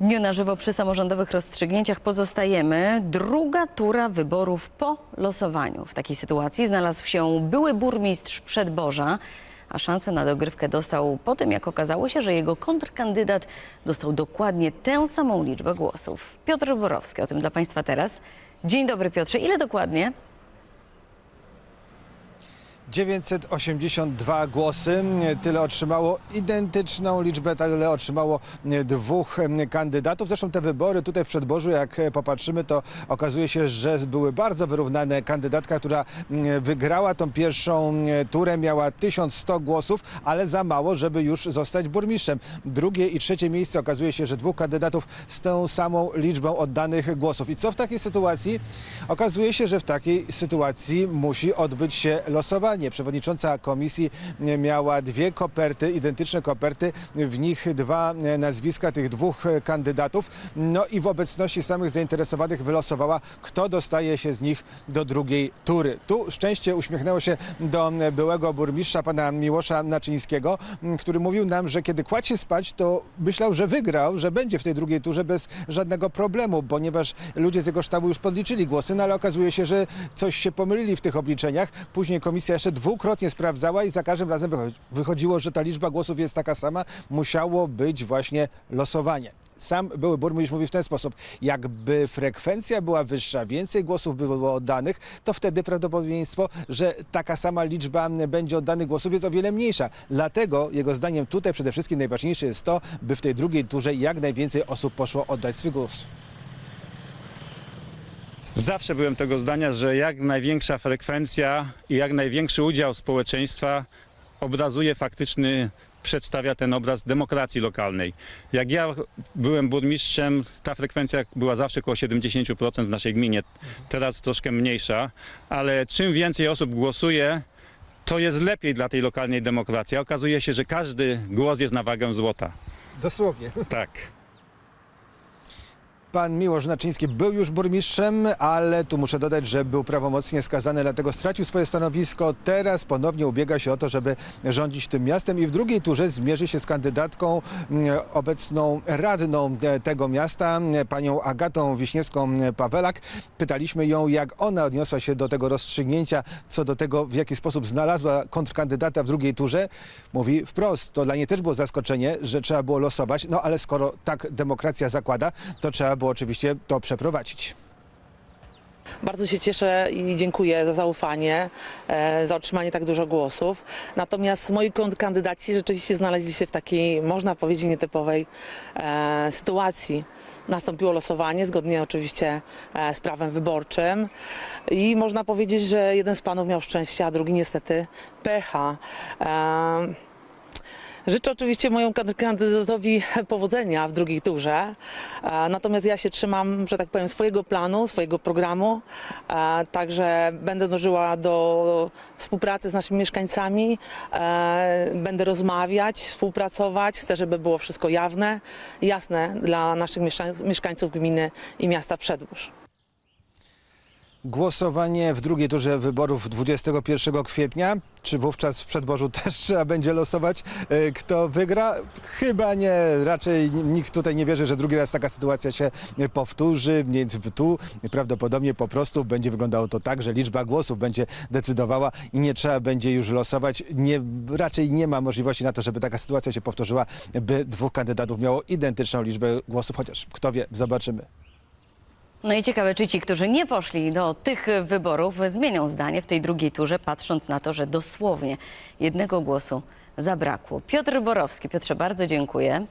Dniu na żywo przy samorządowych rozstrzygnięciach pozostajemy. Druga tura wyborów po losowaniu. W takiej sytuacji znalazł się były burmistrz Przedborza, a szansę na dogrywkę dostał po tym, jak okazało się, że jego kontrkandydat dostał dokładnie tę samą liczbę głosów. Piotr Borowski, o tym dla Państwa teraz. Dzień dobry Piotrze, ile dokładnie? 982 głosy. Tyle otrzymało identyczną liczbę, tyle otrzymało dwóch kandydatów. Zresztą te wybory tutaj w Przedborzu, jak popatrzymy, to okazuje się, że były bardzo wyrównane. Kandydatka, która wygrała tą pierwszą turę, miała 1100 głosów, ale za mało, żeby już zostać burmistrzem. Drugie i trzecie miejsce okazuje się, że dwóch kandydatów z tą samą liczbą oddanych głosów. I co w takiej sytuacji? Okazuje się, że w takiej sytuacji musi odbyć się losowanie. Przewodnicząca komisji miała dwie koperty, identyczne koperty, w nich dwa nazwiska tych dwóch kandydatów. No i w obecności samych zainteresowanych wylosowała, kto dostaje się z nich do drugiej tury. Tu szczęście uśmiechnęło się do byłego burmistrza, pana Miłosza Naczyńskiego, który mówił nam, że kiedy kładł się spać, to myślał, że wygrał, że będzie w tej drugiej turze bez żadnego problemu, ponieważ ludzie z jego sztabu już podliczyli głosy, no ale okazuje się, że coś się pomylili w tych obliczeniach. Później komisja dwukrotnie sprawdzała i za każdym razem wycho- wychodziło, że ta liczba głosów jest taka sama. Musiało być właśnie losowanie. Sam były burmistrz mówi w ten sposób, jakby frekwencja była wyższa, więcej głosów by było oddanych, to wtedy prawdopodobieństwo, że taka sama liczba będzie oddanych głosów jest o wiele mniejsza. Dlatego jego zdaniem tutaj przede wszystkim najważniejsze jest to, by w tej drugiej turze jak najwięcej osób poszło oddać swój głos. Zawsze byłem tego zdania, że jak największa frekwencja i jak największy udział społeczeństwa obrazuje faktyczny, przedstawia ten obraz demokracji lokalnej. Jak ja byłem burmistrzem, ta frekwencja była zawsze około 70% w naszej gminie. Teraz troszkę mniejsza, ale czym więcej osób głosuje, to jest lepiej dla tej lokalnej demokracji. Okazuje się, że każdy głos jest na wagę złota. Dosłownie. Tak. Pan Miłosz Naczyński był już burmistrzem, ale tu muszę dodać, że był prawomocnie skazany, dlatego stracił swoje stanowisko. Teraz ponownie ubiega się o to, żeby rządzić tym miastem i w drugiej turze zmierzy się z kandydatką mm, obecną radną tego miasta, panią Agatą Wiśniewską-Pawelak. Pytaliśmy ją, jak ona odniosła się do tego rozstrzygnięcia, co do tego, w jaki sposób znalazła kontrkandydata w drugiej turze. Mówi wprost, to dla niej też było zaskoczenie, że trzeba było losować, no ale skoro tak demokracja zakłada, to trzeba było oczywiście to przeprowadzić. Bardzo się cieszę i dziękuję za zaufanie, e, za otrzymanie tak dużo głosów. Natomiast moi kandydaci rzeczywiście znaleźli się w takiej, można powiedzieć, nietypowej e, sytuacji. Nastąpiło losowanie, zgodnie oczywiście e, z prawem wyborczym i można powiedzieć, że jeden z panów miał szczęście, a drugi niestety pecha. Życzę oczywiście mojemu kan- kandydatowi powodzenia w drugiej turze. E, Natomiast ja się trzymam, że tak powiem, swojego planu, swojego programu. E, Także będę dążyła do współpracy z naszymi mieszkańcami. e, Będę rozmawiać, współpracować. Chcę, żeby było wszystko jawne, jasne dla naszych mieszkań- mieszkańców gminy i miasta Przedłóż. Głosowanie w drugiej turze wyborów 21 kwietnia. Czy wówczas w przedborzu też trzeba będzie losować, e, kto wygra? Chyba nie. Raczej nikt tutaj nie wierzy, że drugi raz taka sytuacja się powtórzy, więc tu prawdopodobnie po prostu będzie wyglądało to tak, że liczba głosów będzie decydowała i nie trzeba będzie już losować. Nie, raczej nie ma możliwości na to, żeby taka sytuacja się powtórzyła, by dwóch kandydatów miało identyczną liczbę głosów, chociaż kto wie, zobaczymy. No i ciekawe, czy ci, którzy nie poszli do tych wyborów, zmienią zdanie w tej drugiej turze, patrząc na to, że dosłownie jednego głosu zabrakło. Piotr Borowski. Piotrze, bardzo dziękuję.